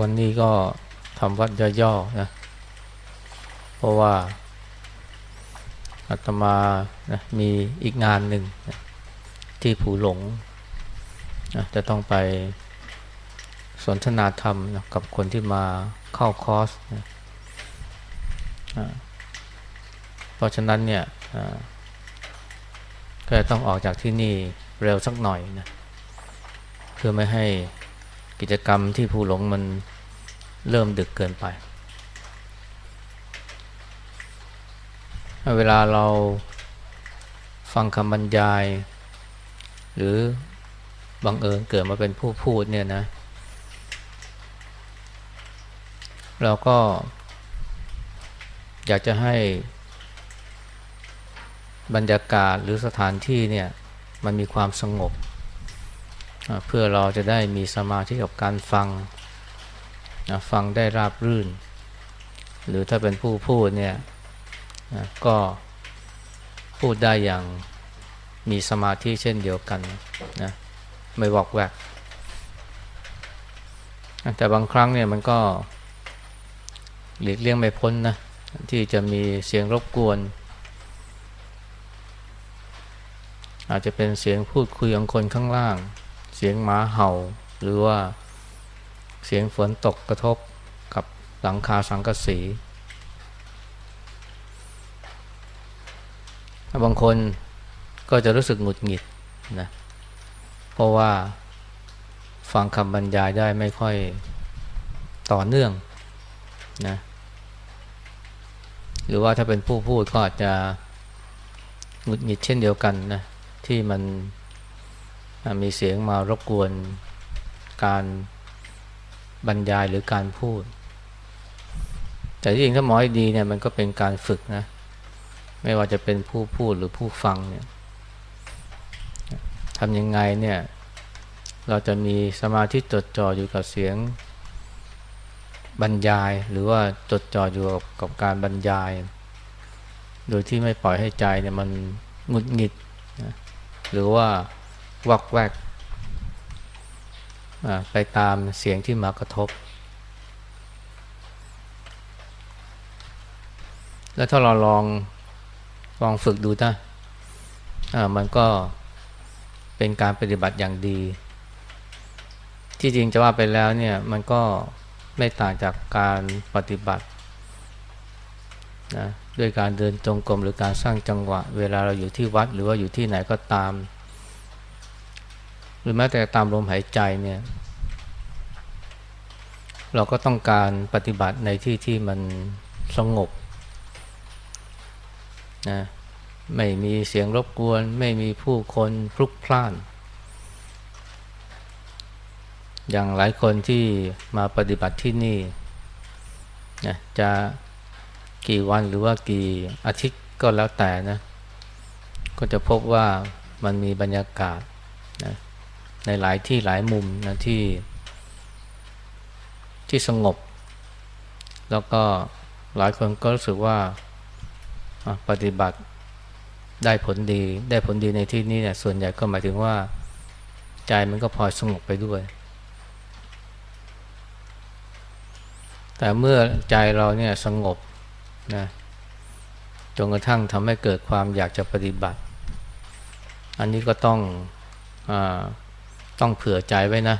วันนี้ก็ทำวัดย่อๆนะ เพราะว่าอาตมานะมีอีกงานหนึ่งนะที่ผูหลงนะจะต้องไปสนทนาธรรมนะกับคนที่มาเข้าคอร์สนะอะเพราะฉะนั้นเนี่ยก็จะต้องออกจากที่นี่เร็วสักหน่อยนะเพื่อไม่ให้ กิจกรรมที่ภูหลงมันเริ่มดึกเกินไป เวลาเราฟังคำบรรยาย หรือบังเอิญเกิดมาเป็นผู้พูดเนี่ยนะ เราก็อยากจะให้บรรยากาศหรือสถานที่เนี่ย มันมีความสงบ เพื่อเราจะได้มีสมาธิกับการฟังนะฟังได้ราบรื่น หรือถ้าเป็นผู้พูดเนี่ยนะก็พูดได้อย่างมีสมาธิเช่นเดียวกันนะไม่วอกแวก แต่บางครั้งเนี่ยมันก็หลีกเลี่ยงไม่พ้นนะที่จะมีเสียงรบกวน อาจจะเป็นเสียงพูดคุยของคนข้างล่าง สียงหมาเห่า หรือว่าเสียงฝนตกกระทบกับหลังคาสังกะสีบางคนก็จะรู้สึกหงุดหงิดนะเพราะว่าฟังคำบรรยายได้ไม่ค่อยต่อเนื่องนะหรือว่าถ้าเป็นผู้พูดก็อาจจะหงุดหงิดเช่นเดียวกันนะที่มัน มีเสียงมารบกวนการบรรยายหรือการพูด แต่ที่จริงถ้ามอให้ดีเนี่ยมันก็เป็นการฝึกนะ ไม่ว่าจะเป็นผู้พูดหรือผู้ฟังเนี่ยทำยังไงเนี่ย เราจะมีสมาธิจดจ่ออยู่กับเสียงบรรยาย หรือว่าจดจ่ออยู่กับการบรรยาย โดยที่ไม่ปล่อยให้ใจเนี่ยมันหงุดหงิดนะหรือว่า วักแวกไปตามเสียงที่มากระทบ แล้วถ้าเราลองลองฝึกดูนะมันก็เป็นการปฏิบัติอย่างดี ที่จริงจะว่าไปแล้วเนี่ยมันก็ไม่ต่างจากการปฏิบัตินะด้วยการเดินจงกรมหรือการสร้างจังหวะ เวลาเราอยู่ที่วัดหรือว่าอยู่ที่ไหนก็ตาม หรือแม้แต่ตามลมหายใจเนี่ย เราก็ต้องการปฏิบัติในที่ที่มันสงบนะไม่มีเสียงรบกวน ไม่มีผู้คนพลุกพล่าน อย่างหลายคนที่มาปฏิบัติที่นี่นะจะกี่วันหรือว่ากี่อาทิตย์ก็แล้วแต่นะ ก็จะพบว่ามันมีบรรยากาศนะ ในหลายที่หลายมุมนะที่ที่สงบ แล้วก็หลายคนก็รู้สึกว่าปฏิบัติได้ผลดี ได้ผลดีในที่นี้เนี่ยส่วนใหญ่ก็หมายถึงว่าใจมันก็พลอยสงบไปด้วย แต่เมื่อใจเราเนี่ยสงบนะจนกระทั่งทำให้เกิดความอยากจะปฏิบัติ อันนี้ก็ต้องอ ต้องเผื่อใจไว้นะ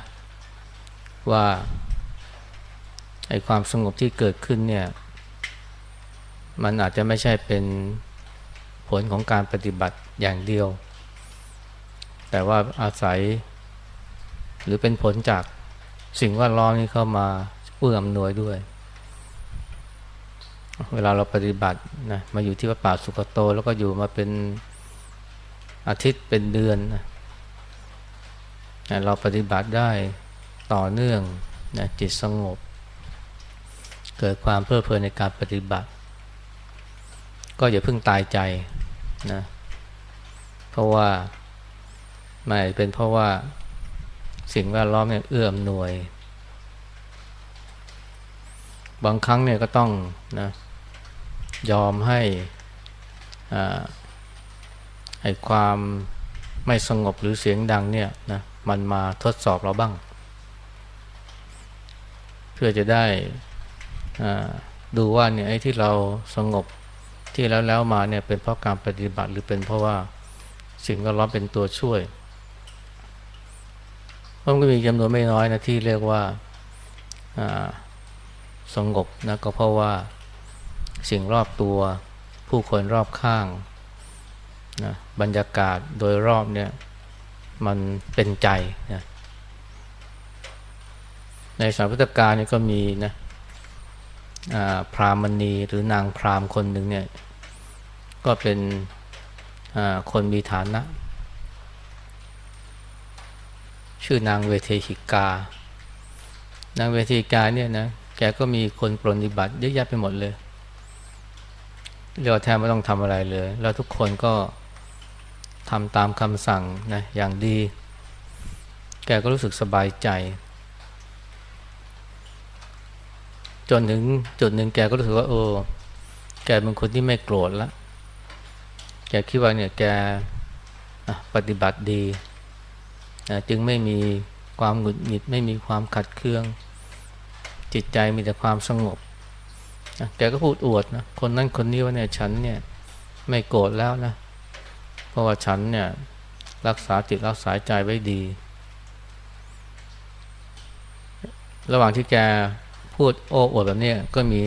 ว่าไอ้ความสงบที่เกิดขึ้นเนี่ย มันอาจจะไม่ใช่เป็นผลของการปฏิบัติอย่างเดียว แต่ว่าอาศัย หรือเป็นผลจากสิ่งแวดล้อมนี้เข้ามาเอื้ออำนวยด้วย เวลาเราปฏิบัตินะมาอยู่ที่วัดป่าสุกโต แล้วก็อยู่มาเป็นอาทิตย์เป็นเดือนนะ เราปฏิบัติได้ต่อเนื่องนะจิตสงบ เกิดความเพลิดเพลินในการปฏิบัติ ก็อย่าเพิ่งตายใจนะเพราะว่าไม่เป็นเพราะว่าสิ่งแวดล้อมเนี่ยเอื้ออำนวย บางครั้งเนี่ยก็ต้องนะยอมให้ให้ความไม่สงบหรือเสียงดังเนี่ยนะ มันมาทดสอบเราบ้าง เพื่อจะได้ดูว่าเนี่ยไอ้ที่เราสงบที่แล้วแล้วมาเนี่ยเป็นเพราะการปฏิบัติหรือเป็นเพราะว่าสิ่งแวดล้อมเป็นตัวช่วยเพราะมันก็มีจำนวนไม่น้อยนะที่เรียกว่าอ่าสงบนะก็เพราะว่าสิ่งรอบตัว ผู้คนรอบข้างนะบรรยากาศโดยรอบเนี่ย มันเป็นใจนะในสมัยพุทธกาลเนี่ยก็มีนะพรามณีหรือนางพรามคนหนึ่งเนี่ย ก็เป็นคนมีฐานะ ชื่อนางเวเทหิกา นางเวเทหิกาเนี่ยนะแกก็มีคนปรนนิบัติเยอะแยะไปหมดเลยเรียกว่าแทบไม่ต้องทำอะไรเลย แล้วทุกคนก็ ทำตามคำสั่งนะอย่างดี แกก็รู้สึกสบายใจ จนถึงจุดหนึ่งแกก็รู้สึกว่า โอ้แกเป็นคนที่ไม่โกรธละแกคิดว่าเนี่ยแกปฏิบัติดีนะจึงไม่มีความหงุดหงิดไม่มีความขัดเคือง จิตใจมีแต่ความสงบนะแกก็พูดอวดนะคนนั้นคนนี้ว่าเนี่ยฉันเนี่ยไม่โกรธแล้วนะ เพราะว่าฉันเนี่ยรักษาจิตรักษาใจไว้ดี ระหว่างที่แกพูดโอ้อวดแบบนี้ก็มี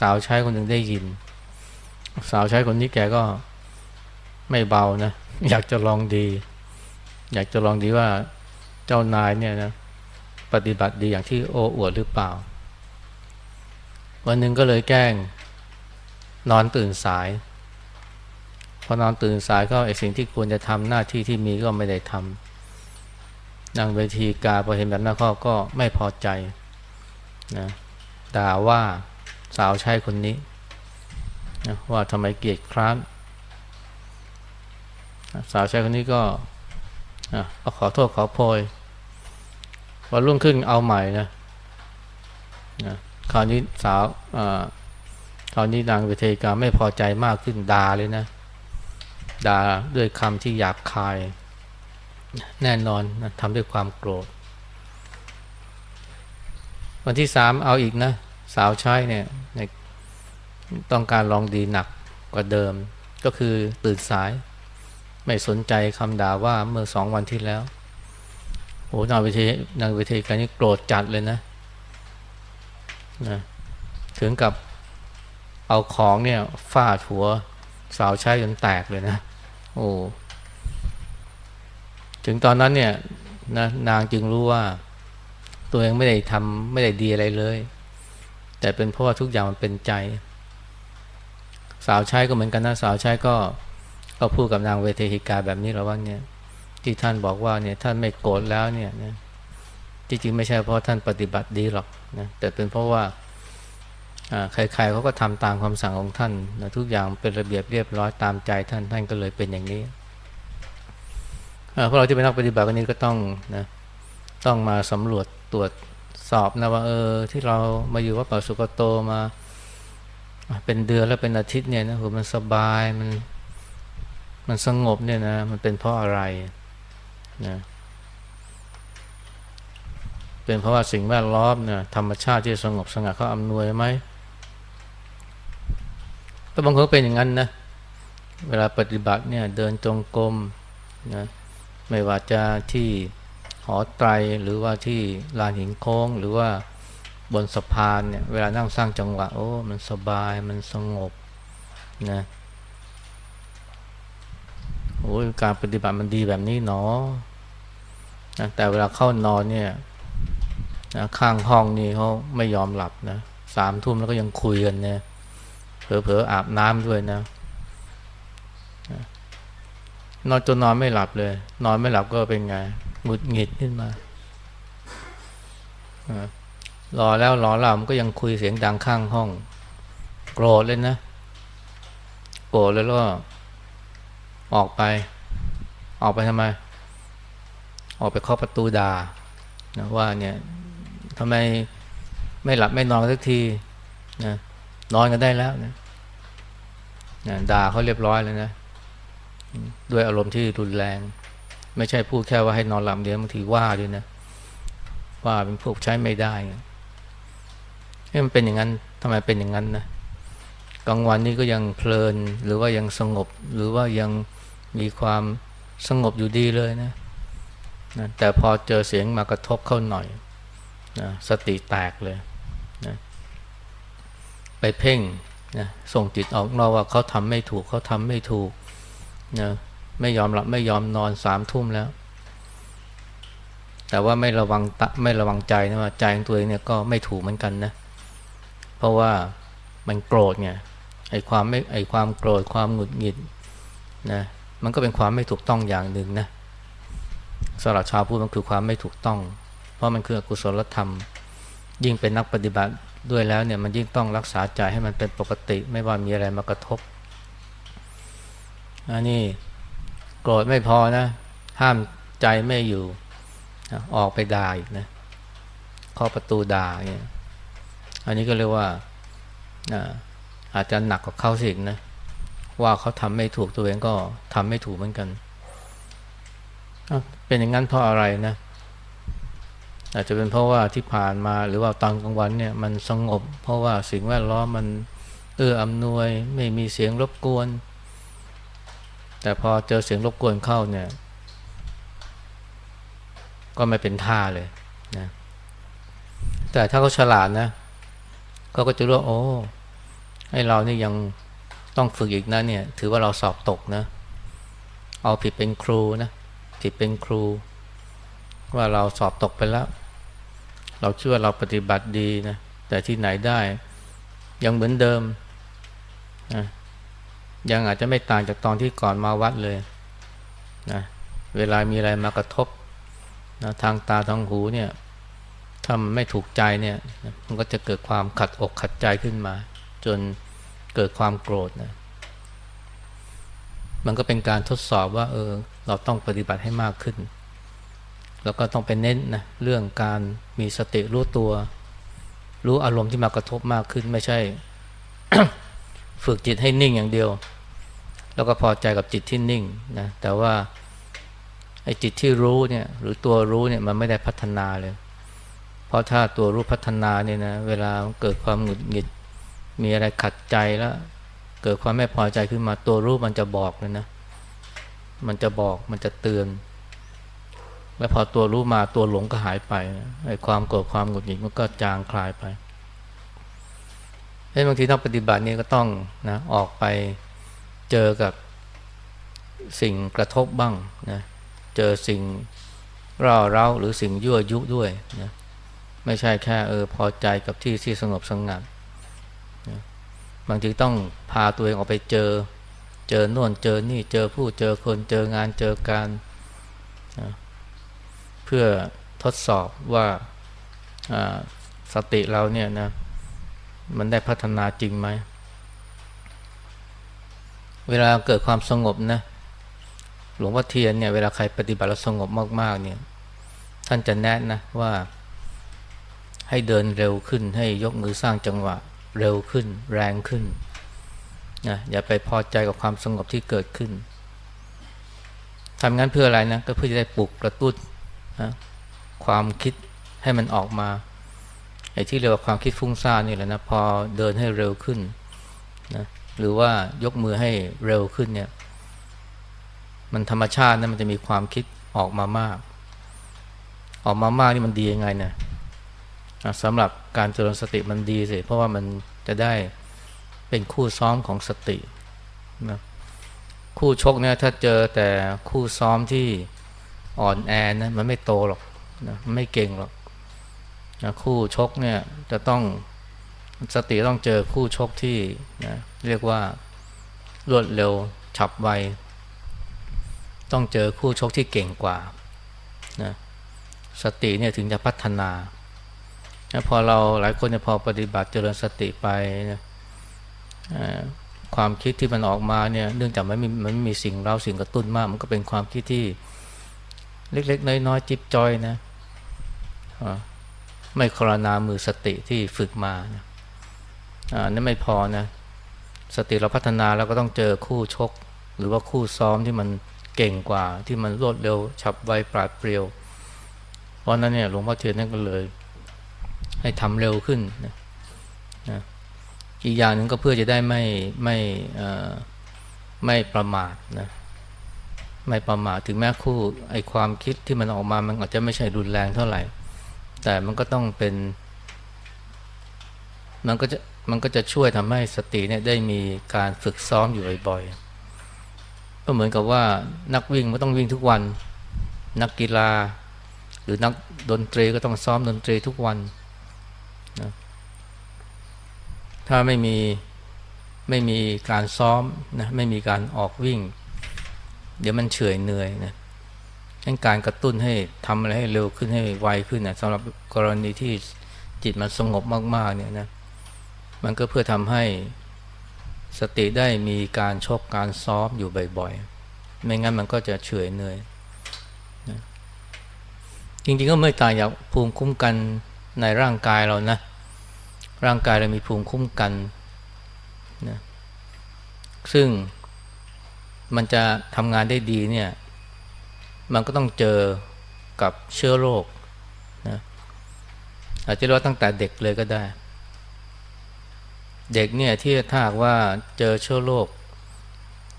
สาวใช้คนหนึ่งได้ยิน สาวใช้คนนี้แกก็ไม่เบานะ อยากจะลองดี อยากจะลองดีว่าเจ้านายเนี่ยนะปฏิบัติดีอย่างที่โอ้อวดหรือเปล่า วันหนึ่งก็เลยแกล้งนอนตื่นสาย พอนอนตื่นสายก็ไอสิ่งที่ควรจะทำหน้าที่ที่มีก็ไม่ได้ทำนางเวทีกาพอเห็นแบบนั้นเขาก็ไม่พอใจนะด่าว่าสาวใช้คนนี้นะว่าทำไมเกลียดคร้านสาวใช้คนนี้ก็อะเอาขอโทษขอโพยวันรุ่งขึ้นเอาใหม่นะนะคราวนี้สาวอ่าคราวนี้นางเวทีกาไม่พอใจมากขึ้นด่าเลยนะ ด่าด้วยคำที่หยาบคาย แน่นอนนะทำด้วยความโกรธ วันที่สามเอาอีกนะ สาวใช้เนี่ยต้องการลองดีหนักกว่าเดิม ก็คือตื่นสาย ไม่สนใจคำด่าว่าเมื่อสองวันที่แล้วโอ้นางเวทีนางเวทีการนี้โกรธจัดเลยนะนะ ถึงกับเอาของเนี่ยฟาดหัว สาวใช้จนแตกเลยนะ โอ้ถึงตอนนั้นเนี่ยนะนางจึงรู้ว่า ตัวเองไม่ได้ทำไม่ได้ดีอะไรเลย แต่เป็นเพราะว่าทุกอย่างมันเป็นใจ สาวใช้ก็เหมือนกันนะสาวใช้ก็ก็พูดกับนางเวเทหิกาแบบนี้แล้วว่าเนี่ย ที่ท่านบอกว่าเนี่ยท่านไม่โกรธแล้วเนี่ยนะจริงๆไม่ใช่เพราะท่านปฏิบัติดีหรอกนะแต่เป็นเพราะว่าอ่า ใครๆเขาก็ทำตามคำสั่งของท่านนะทุกอย่างเป็นระเบียบเรียบร้อยตามใจท่านท่านก็เลยเป็นอย่างนี้อ่าพวกเราที่เป็นนักปฏิบัติวันนี้ก็ต้องนะต้องมาสำรวจตรวจสอบนะว่าเออที่เรามาอยู่วัดป่าสุกโตมาเป็นเดือนแล้วเป็นอาทิตย์เนี่ยนะโหมันสบายมันมันสงบเนี่ยนะมันเป็นเพราะอะไรนะเป็นเพราะว่าสิ่งแวดล้อมเนี่ยธรรมชาติที่สงบสงัดเขาอำนวยไหม แต่บางคนเป็นอย่างนั้นนะเวลาปฏิบัติเนี่ยเดินจงกรมนะไม่ว่าจะที่หอไตรหรือว่าที่ลานหินโค้ง หรือว่าบนสะพานเนี่ยเวลานั่งสร้างจังหวะโอ้มันสบายมันสงบนะโอ้ยการปฏิบัติมันดีแบบนี้เนาะนะแต่เวลาเข้านอนเนี่ยนะข้างห้องนี่เขาไม่ยอมหลับนะสามทุ่มแล้วก็ยังคุยกันเนี่ย เผลอๆอาบน้ำด้วยนะนอนจนนอนไม่หลับเลย นอนไม่หลับก็เป็นไงหงุดหงิดขึ้นมารอแล้วรอเล่ามันก็ยังคุยเสียงดังข้างห้อง โกรธเลยนะ โกรธแล้วก็ออกไป ออกไปทำไม ออกไปเคาะประตูด่านะว่าเนี่ยทำไมไม่หลับไม่นอนสักทีนะ นอนกันได้แล้วนะนะด่าเขาเรียบร้อยเลยนะด้วยอารมณ์ที่รุนแรง ไม่ใช่พูดแค่ว่าให้นอนหลับเดียวบางทีว่าด้วยนะว่าเป็นพวกใช้ไม่ได้ให้มันเป็นอย่างนั้นทำไมเป็นอย่างนั้นนะกลางวันนี้ก็ยังเพลินหรือว่ายังสงบ หรือว่ายังมีความสงบอยู่ดีเลยนะนะแต่พอเจอเสียงมากระทบเข้าหน่อยนะสติแตกเลยนะ ไปเพ่งนะส่งจิตออกนอกว่าเขาทำไม่ถูกเขาทำไม่ถูกนะไม่ยอมหลับไม่ยอมนอนสามทุ่มแล้ว แต่ว่าไม่ระวังตะไม่ระวังใจนะว่าใจของตัวเองเนี่ยก็ไม่ถูกเหมือนกันนะ เพราะว่ามันโกรธไงไอ้ความไม่ไอ้ความโกรธความหงุดหงิดนะมันก็เป็นความไม่ถูกต้องอย่างหนึ่งนะสำหรับชาวพุทธมันคือความไม่ถูกต้อง เพราะมันคืออกุศลธรรม ยิ่งเป็นนักปฏิบัติ ด้วยแล้วเนี่ยมันยิ่งต้องรักษาใจให้มันเป็นปกติ ไม่ว่ามีอะไรมากระทบอันนี้โกรธไม่พอนะ ห้ามใจไม่อยู่ออกไปด่าอีกนะเคาะประตูด่าเนี่ยอันนี้ก็เรียกว่าอาจจะหนักกว่าเขาสิกนะว่าเขาทำไม่ถูกตัวเองก็ทำไม่ถูกเหมือนกัน เป็นอย่างนั้นเพราะอะไรนะ อาจจะเป็นเพราะว่าที่ผ่านมาหรือว่าตอนกลางวันเนี่ยมันสงบ เพราะว่าสิ่งแวดล้อมมันเอื้ออำนวย ไม่มีเสียงรบกวน แต่พอเจอเสียงรบกวนเข้าเนี่ย ก็ไม่เป็นท่าเลยนะแต่ถ้าเขาฉลาดนะเขาก็จะรู้ว่าโอ้ให้เรานี่ยังต้องฝึกอีกนะเนี่ย ถือว่าเราสอบตกนะ เอาผิดเป็นครูนะผิดเป็นครู ว่าเราสอบตกไปแล้ว เราเชื่อว่าเราปฏิบัติดีนะแต่ที่ไหนได้ ยังเหมือนเดิมนะยังอาจจะไม่ต่างจากตอนที่ก่อนมาวัดเลยนะเวลามีอะไรมากระทบนะทางตาทางหูเนี่ยถ้ามันไม่ถูกใจเนี่ยมันก็จะเกิดความขัดอกขัดใจขึ้นมา จนเกิดความโกรธนะมันก็เป็นการทดสอบว่า เออ เราต้องปฏิบัติให้มากขึ้น แล้วก็ต้องไปเน้นนะเรื่องการมีสติรู้ตัว รู้อารมณ์ที่มากระทบมากขึ้นไม่ใช่ ฝึกจิตให้นิ่งอย่างเดียว แล้วก็พอใจกับจิตที่นิ่งนะแต่ว่าไอ้จิตที่รู้เนี่ยหรือตัวรู้เนี่ยมันไม่ได้พัฒนาเลย เพราะถ้าตัวรู้พัฒนาเนี่ยนะเวลาเกิดความหงุดหงิด มีอะไรขัดใจแล้ว เกิดความไม่พอใจขึ้นมาตัวรู้มันจะบอกเลยนะ มันจะบอกมันจะเตือน แล้วพอตัวรู้มาตัวหลงก็หายไปไอ้ความโกรธความหงุดหงิดมันก็จางคลายไปเฮ้บางทีนักปฏิบัตินี่ก็ต้องนะออกไปเจอกับสิ่งกระทบบ้างนะเจอสิ่งร่าเร้าหรือสิ่งยั่วยุด้วยนะไม่ใช่แค่เออพอใจกับที่ที่สงบสงัดนะบางทีต้องพาตัวเองออกไปเจอ เจอโน่นเจอนี่เจอผู้เจอคนเจองานเจอการ เพื่อทดสอบว่าสติเราเนี่ยนะมันได้พัฒนาจริงไหม เวลาเกิดความสงบนะหลวงพ่อเทียนเนี่ยเวลาใครปฏิบัติแล้วสงบมากๆเนี่ยท่านจะแนะนะว่าให้เดินเร็วขึ้นให้ยกมือสร้างจังหวะเร็วขึ้น แรงขึ้นนะอย่าไปพอใจกับความสงบที่เกิดขึ้นทำงั้นเพื่ออะไรนะก็เพื่อจะได้ปลุกกระตุ้น ความคิดให้มันออกมาไอ้ที่เรียกว่าความคิดฟุ้งซ่านนี่แหละนะพอเดินให้เร็วขึ้นนะหรือว่ายกมือให้เร็วขึ้นเนี่ย มันธรรมชาตินะมันจะมีความคิดออกมามาก ออกมามากนี่มันดียังไงเนะสำหรับการเจริญสติมันดีสิเพราะว่ามันจะได้เป็นคู่ซ้อมของสตินะคู่ชกเนี่ยถ้าเจอแต่คู่ซ้อมที่ อ่อนแอนะมันไม่โตหรอกนะไม่เก่งหรอกนะคู่ชกเนี่ยจะต้องสติต้องเจอคู่ชกที่นะเรียกว่ารวดเร็วฉับไว ต้องเจอคู่ชกที่เก่งกว่านะสติเนี่ยถึงจะพัฒนานะพอเราหลายคนเนี่ยพอปฏิบัติเจริญสติไปนะความคิดที่มันออกมาเนี่ยเนื่องจากมันมีมันไม่มีสิ่งเร้าสิ่งกระตุ้นมาก มันก็เป็นความคิดที่ เล็กๆ น้อยๆ จิบจอยนะไม่ครนามือสติที่ฝึกมานะนั่นไม่พอนะ สติเราพัฒนาแล้วก็ต้องเจอคู่ชก หรือว่าคู่ซ้อมที่มันเก่งกว่า ที่มันรวดเร็ว ฉับไวปราดเปรียว เพราะนั้นเนี่ยหลวงพ่อเทียนนั่นก็เลย ให้ทำเร็วขึ้นนะนะอีกอย่างหนึ่งก็เพื่อจะได้ไม่ไม่ไม่ประมาทนะ ไม่ประมาทถึงแม้คู่ไอความคิดที่มันออกมามันอาจจะไม่ใช่รุนแรงเท่าไหร่ แต่มันก็ต้องเป็น มันก็จะมันก็จะช่วยทำให้สติเนี่ยได้มีการฝึกซ้อมอยู่บ่อยๆก็เหมือนกับว่านักวิ่งไม่ต้องวิ่งทุกวัน นักกีฬา หรือนักดนตรีก็ต้องซ้อมดนตรีทุกวันนะถ้าไม่มีไม่มีการซ้อมนะไม่มีการออกวิ่ง เดี๋ยวมันเฉื่อยเหนื่อยนะงั้นการกระตุ้นให้ทำอะไรให้เร็วขึ้นให้ไวขึ้นนะสำหรับกรณีที่จิตมันสงบมากๆเนี่ยนะมันก็เพื่อทำให้สติได้มีการชกการซ้อมอยู่บ่อยๆ ไม่งั้นมันก็จะเฉื่อยเหนื่อยจริงๆก็ไม่ต่างจากภูมิคุ้มกันในร่างกายเรานะ ร่างกายเรามีภูมิคุ้มกันนะซึ่ง มันจะทำงานได้ดีเนี่ยมันก็ต้องเจอกับเชื้อโรคนะอาจจะเรียกว่าตั้งแต่เด็กเลยก็ได้ เด็กเนี่ยที่ถ้าหากว่าเจอเชื้อโรค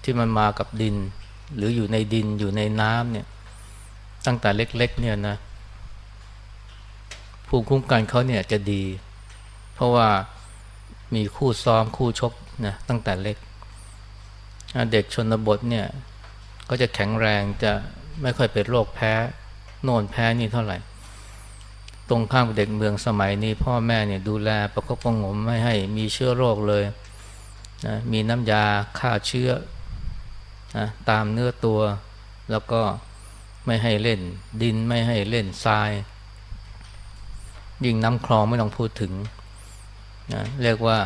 ที่มันมากับดิน หรืออยู่ในดินอยู่ในน้ำเนี่ยตั้งแต่เล็กๆเนี่ยนะภูมิคุ้มกันเขาเนี่ยจะดี เพราะว่ามีคู่ซ้อมคู่ชกนะตั้งแต่เล็ก เด็กชนบทเนี่ยก็จะแข็งแรงจะไม่ค่อยเป็นโรคแพ้โน่นแพ้นี่เท่าไหร่ ตรงข้ามกับเด็กเมืองสมัยนี้ พ่อแม่เนี่ยดูแลประคบประงมไม่ให้มีเชื้อโรคเลยนะมีน้ำยาฆ่าเชื้อนะตามเนื้อตัว แล้วก็ไม่ให้เล่น ดินไม่ให้เล่นทราย ยิ่งน้ำคลองไม่ต้องพูดถึงนะเรียกว่า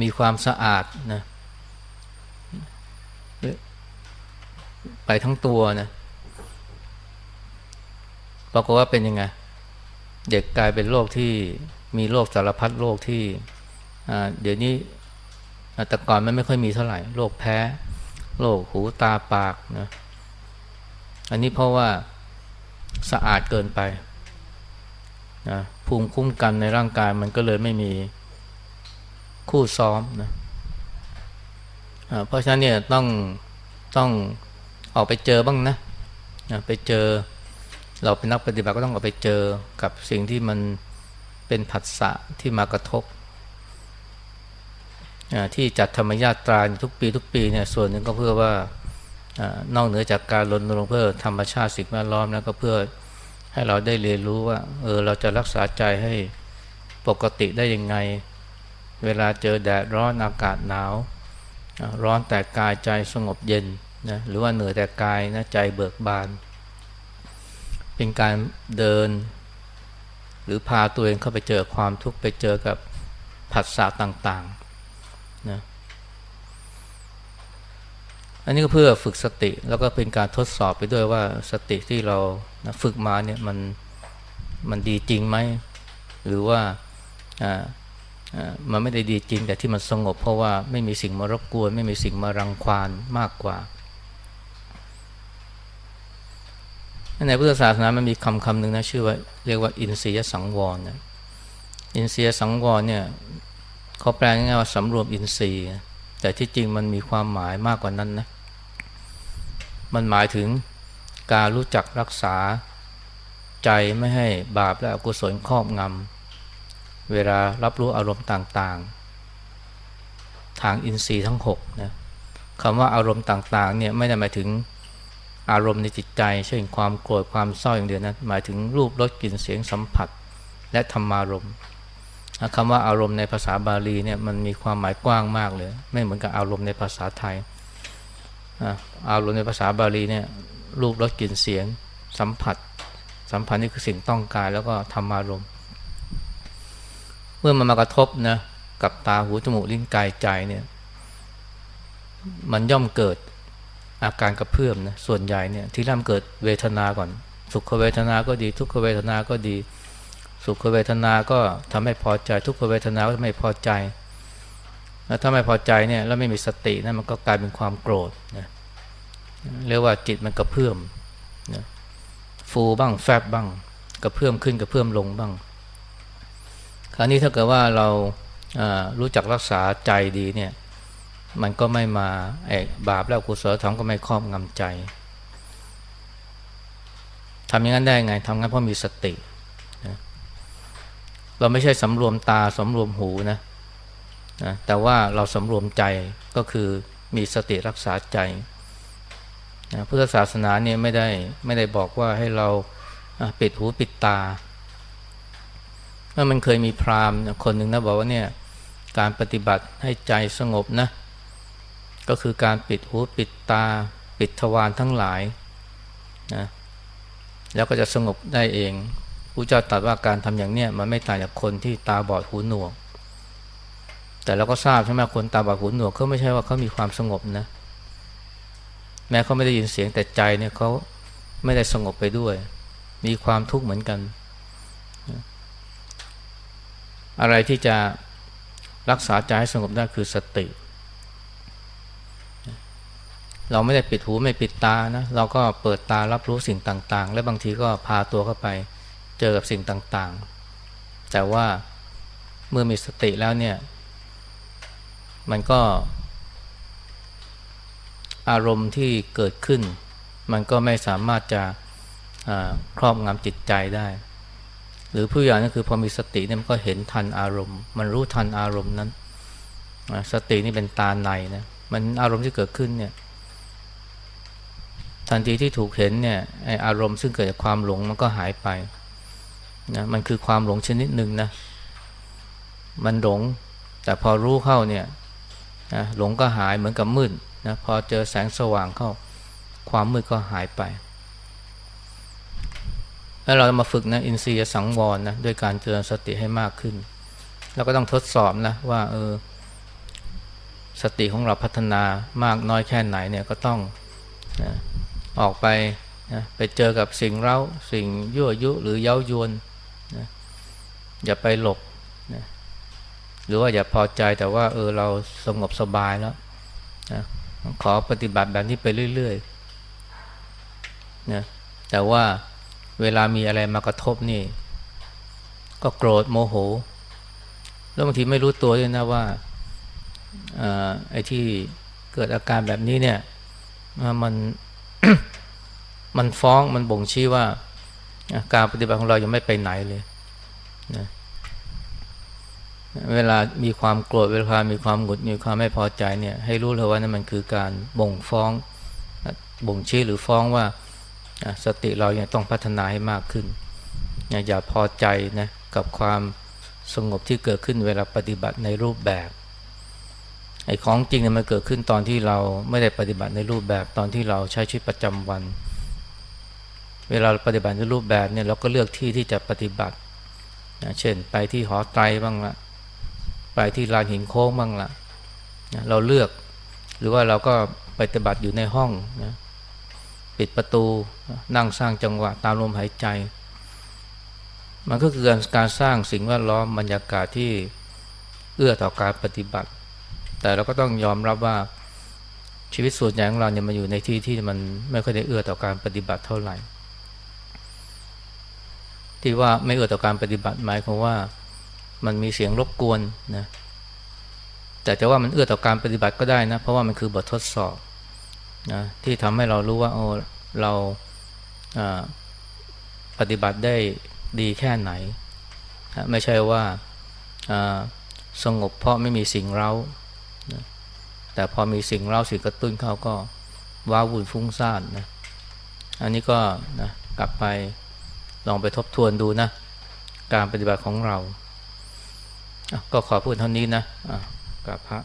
มีความสะอาดนะไปทั้งตัวนะปรากฏว่าเป็นยังไง เด็กกลายเป็นโรคที่มีโรคสารพัดโรคที่เดี๋ยวนี้แต่ก่อนมันไม่ค่อยมีเท่าไหร่โรคแพ้โรคหูตาปากนะอันนี้เพราะว่าสะอาดเกินไปนะภูมิคุ้มกันในร่างกายมันก็เลยไม่มี คู่ซ้อมนะเพราะฉะนั้นเนี่ยต้องต้องออกไปเจอบ้างนะนะไปเจอ เราเป็นนักปฏิบัติก็ต้องออกไปเจอกับสิ่งที่มันเป็นผัสสะที่มากระทบที่จัดธรรมญาตราทุกปีทุกปีเนี่ยส่วนหนึ่งก็เพื่อว่านอกเหนือจากการรณรงค์เพื่อธรรมชาติสิ่งแวดล้อมแล้วก็เพื่อให้เราได้เรียนรู้ว่าเออเราจะรักษาใจให้ปกติได้ยังไง เวลาเจอแดดร้อนอากาศหนาว ร้อนแต่กายใจสงบเย็นนะหรือว่าเหนื่อยแต่กายนะใจเบิกบาน เป็นการเดิน หรือพาตัวเองเข้าไปเจอความทุกข์ไปเจอกับผัสสะต่างๆนะอันนี้ก็เพื่อฝึกสติแล้วก็เป็นการทดสอบไปด้วยว่าสติที่เรานะฝึกมาเนี่ยมันมันดีจริงไหม หรือว่าอ่า มันไม่ได้ดีจริง แต่ที่มันสงบ เพราะว่าไม่มีสิ่งมารบกวน ไม่มีสิ่งมารังควานมากกว่า ในพุทธศาสนามันมีคำคำหนึ่งนะชื่อว่าเรียกว่าอินทรียสังวรนะอินทรียสังวรเนี่ยเขาแปลง่ายๆว่าสำรวมอินทรีย์ แต่ที่จริงมันมีความหมายมากกว่านั้นนะมันหมายถึงการรู้จักรักษาใจไม่ให้บาปและอกุศลครอบงำ เวลารับรู้อารมณ์ต่างๆ ทางอินทรีย์ทั้งหกนะคำว่าอารมณ์ต่างๆเนี่ยไม่ได้หมายถึงอารมณ์ในจิตใจ เช่นความโกรธความเศร้าอย่างเดียวนะหมายถึงรูปรสกลิ่นเสียงสัมผัส และธรรมารมณ์คำว่าอารมณ์ในภาษาบาลีเนี่ยมันมีความหมายกว้างมากเลย ไม่เหมือนกับอารมณ์ในภาษาไทยอารมณ์ในภาษาบาลีเนี่ยรูปรสกลิ่นเสียงสัมผัส สัมผัสนี่คือสิ่งต้องการแล้วก็ธรรมารมณ์ มื่อมันมากระทบนะกับตาหูจมูกลิ้นกายใจเนี่ยมันย่อมเกิดอาการกระเพื่อมนะส่วนใหญ่เนี่ยที่เริ่มเกิดเวทนาก่อน สุขเวทนาก็ดี ทุกขเวทนาก็ดี สุขเวทนาก็ทำให้พอใจ ทุกขเวทนาก็ไม่พอใจแล้วถ้าไม่พอใจเนี่ยแล้วไม่มีสตินะมันก็กลายเป็นความโกรธนะเรียกว่าจิตมันกระเพื่อมนะฟูบ้างแฟบบ้างกระเพื่อมขึ้นกระเพื่อมลงบ้าง คราวนี้ถ้าเกิดว่าเรารู้จักรักษาใจดีเนี่ย มันก็ไม่มาไอ้บาปแล้วกุศลธรรมก็ไม่ครอบงำใจทำอย่างนั้นได้ไงทำงั้นเพราะมีสติ เราไม่ใช่สำรวมตาสำรวมหูนะนะแต่ว่าเราสำรวมใจก็คือมีสติรักษาใจนะพุทธศาสนาเนี่ยไม่ได้ไม่ได้บอกว่าให้เราปิดหูปิดตา เมื่อมันเคยมีพราหมณ์คนหนึ่งนะบอกว่าเนี่ยการปฏิบัติให้ใจสงบนะ ก็คือการปิดหูปิดตา ปิดทวารทั้งหลายนะแล้วก็จะสงบได้เองพระเจ้าตรัสว่าการทำอย่างเนี้ยมันไม่ต่างจากคนที่ตาบอดหูหนวก แต่เราก็ทราบใช่ไหมคนตาบอดหูหนวกเขาไม่ใช่ว่าเขามีความสงบนะ แม้เขาไม่ได้ยินเสียงแต่ใจเนี่ยเขาไม่ได้สงบไปด้วย มีความทุกข์เหมือนกัน อะไรที่จะรักษาใจให้สงบได้คือสติ เราไม่ได้ปิดหูไม่ปิดตานะเราก็เปิดตารับรู้สิ่งต่างๆ และบางทีก็พาตัวเข้าไปเจอกับสิ่งต่างๆ แต่ว่าเมื่อมีสติแล้วเนี่ย มันก็ อารมณ์ที่เกิดขึ้น มันก็ไม่สามารถจะครอบงำจิตใจได้ หรือผู้อย่นั่นคือพอมีสติเนี่ยมันก็เห็นทันอารมณ์ มันรู้ทันอารมณ์นั้น สตินี่เป็นตาในนะมันอารมณ์ที่เกิดขึ้นเนี่ยทันทีที่ถูกเห็นเนี่ยไออารมณ์ซึ่งเกิดจากความหลงมันก็หายไปนะมันคือความหลงชนิดหนึ่งนะมันหลง แต่พอรู้เข้าเนี่ยหลงก็หายเหมือนกับมืดนะพอเจอแสงสว่างเข้า ความมืดก็หายไป แล้วเรามาฝึกนะอินทรียสังวรนะด้วยการเจริญสติให้มากขึ้น แล้วก็ต้องทดสอบนะว่าเออสติของเราพัฒนามากน้อยแค่ไหนเนี่ยก็ต้องนะออกไปนะไปเจอกับสิ่งเร้าสิ่งยั่วยุหรือเย้ายวนนะอย่าไปหลบนะหรือว่าอย่าพอใจแต่ว่าเออเราสงบสบายแล้วนะขอปฏิบัติแบบนี้ไปเรื่อยๆนะแต่ว่า เวลามีอะไรมากระทบนี่ ก็โกรธโมโห แล้วบางทีไม่รู้ตัวด้วยนะว่าไอ้ที่เกิดอาการแบบนี้เนี่ย มันมันฟ้องมันบ่งชี้ว่า การปฏิบัติของเรายังไม่ไปไหนเลยนะเวลามีความโกรธเวลามีความหงุดมีความไม่พอใจเนี่ย ให้รู้เลยว่านั่นมันคือการบ่งฟ้องบ่งชี้หรือฟ้องว่า สติเรายังต้องพัฒนาให้มากขึ้น อย่าพอใจนะกับความสงบที่เกิดขึ้นเวลาปฏิบัติในรูปแบบไอ้ของจริงเนี่ยมันเกิดขึ้นตอนที่เราไม่ได้ปฏิบัติในรูปแบบตอนที่เราใช้ชีวิตประจำวัน เวลาปฏิบัติในรูปแบบเนี่ยเราก็เลือกที่ที่จะปฏิบัตินะเช่นไปที่หอไตรบ้างละไปที่ลานหินโค้งบ้างละนะเราเลือก หรือว่าเราก็ปฏิบัติอยู่ในห้องนะ ปิดประตูนั่งสร้างจังหวะตามลมหายใจ มันก็คือการสร้างสิ่งแวดล้อมบรรยากาศที่เอื้อต่อการปฏิบัติ แต่เราก็ต้องยอมรับว่าชีวิตส่วนใหญ่ของเราเนี่ยมันอยู่ในที่ที่มันไม่ค่อยได้เอื้อต่อการปฏิบัติเท่าไหร่ ที่ว่าไม่เอื้อต่อการปฏิบัติหมายความว่ามันมีเสียงรบกวนนะแต่จะว่ามันเอื้อต่อการปฏิบัติก็ได้นะ เพราะว่ามันคือบททดสอบ นะที่ทำให้เรารู้ว่าโอ้เราปฏิบัติได้ดีแค่ไหนนะไม่ใช่ว่าสงบเพราะไม่มีสิ่งเร้านะแต่พอมีสิ่งเร้าสิ่งกระตุ้นเขาก็ว้าวุ่นฟุ้งซ่านนะอันนี้ก็นะกลับไปลองไปทบทวนดูนะ การปฏิบัติของเรา ก็ขอพูดเท่านี้นะกับพระ